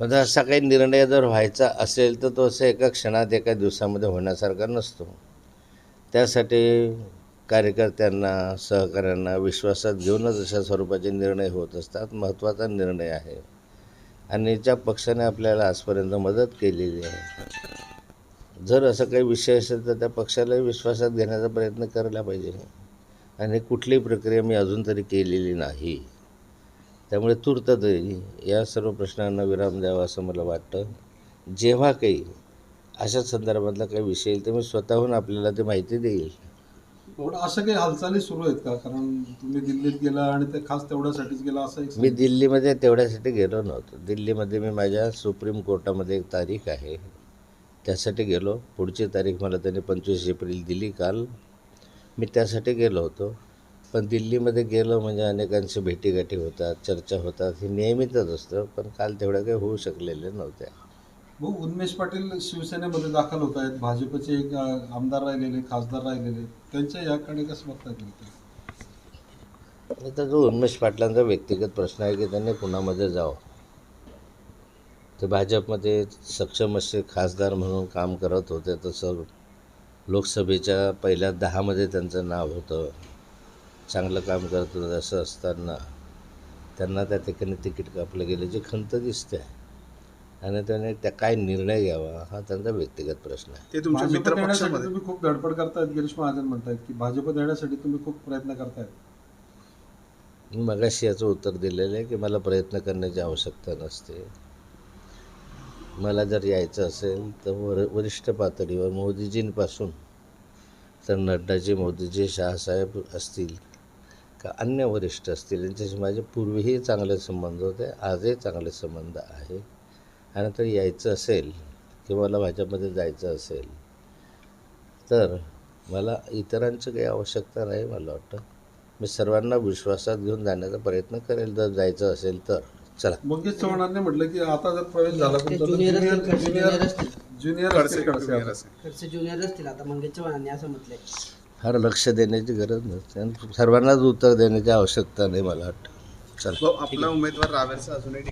पण असा काही निर्णय जर व्हायचा असेल तर तो असं एका क्षणात एका दिवसामध्ये होण्यासारखा नसतो. त्यासाठी कार्यकर्त्यांना सहकाऱ्यांना विश्वासात घेऊनच अशा स्वरूपाचे निर्णय होत असतात. महत्त्वाचा निर्णय आहे. आणि ज्या पक्षाने आपल्याला आजपर्यंत मदत केलेली आहे जर असं काही विषय असेल तर त्या पक्षालाही विश्वासात घेण्याचा प्रयत्न करायला पाहिजे. आणि कुठलीही प्रक्रिया मी अजून तरी केलेली नाही. त्यामुळे तूर्त तरी या सर्व प्रश्नांना विराम द्यावा असं मला वाटतं. जेव्हा काही अशा संदर्भातला काही विषय येईल तर मी स्वतःहून आपल्याला ती माहिती देईल. अशा काही हालचाली सुरू आहेत का? कारण तुम्ही दिल्लीत गेला आणि ते खास तेवढ्यासाठीच गेला असं मी दिल्लीमध्ये तेवढ्यासाठी गेलो नव्हतो. दिल्लीमध्ये मी माझ्या सुप्रीम कोर्टामध्ये एक तारीख आहे. त्यासाठी गेलो. पुढची तारीख मला त्यांनी पंचवीस एप्रिल दिली काल. मी त्यासाठी गेलो होतो. पण दिल्लीमध्ये गेलो म्हणजे अनेकांशी भेटीगाठी होतात चर्चा होतात हे नेहमीचंच असतं पण काल तेवढ्या काही होऊ शकलेल्या नव्हत्या भाऊ उन्मेष पाटील शिवसेनेमध्ये दाखल होत आहेत. भाजपचे एक आमदार राहिलेले खासदार राहिलेले त्यांच्या याकडे कसं बघता येईल आता जो उन्मेष पाटलांचा व्यक्तिगत प्रश्न आहे की त्यांनी कुणामध्ये जावं? ते भाजपमध्ये सक्षम असे खासदार म्हणून काम करत होते तसं लोकसभेच्या पहिल्या दहामध्ये त्यांचं नाव होतं. चांगलं काम करत होतं असं असताना त्यांना त्या ठिकाणी तिकीट कापलं गेल्याची खंत दिसते आणि त्याने त्या काय निर्णय घ्यावा हा त्यांचा व्यक्तिगत प्रश्न आहे. ते तुमच्या भाजप मित्र पक्षामध्ये तुम्ही खूप धडपड करतायत गिरीश महाजन म्हणतायत की भाजप येण्यासाठी तुम्ही खूप प्रयत्न करतायत. मी मगाशी याचं उत्तर दिलेलं आहे की मला प्रयत्न करण्याची आवश्यकता नसते. मला जर यायचं असेल तर वर वरिष्ठ पातळीवर मोदीजींपासून तर नड्डाजी मोदीजी शहासाहेब असतील का अन्य वरिष्ठ असतील यांच्याशी माझे पूर्वीही चांगले संबंध होते आजही चांगले संबंध आहे आणि तर यायचं असेल किंवा मला भाजपमध्ये जायचं असेल तर मला इतरांची काही आवश्यकता नाही मला वाटतं मी सर्वांना विश्वासात घेऊन जाण्याचा प्रयत्न करेल जर जायचं असेल तर चला मंगेश चव्हाणांनी म्हटलं की आता जर प्रवेश झाला ज्युनियर असतील, ज्युनियर असतील. आता. असेल. खडसे ज्युनियर असतील आता मंगेश चव्हाणांनी असं म्हटलंय फार लक्ष देण्याची गरज नसते आणि सर्वांनाच उत्तर देण्याची आवश्यकता नाही मला वाटतं. चल. हो, आपला उमेदवार रावेरचा अजूनही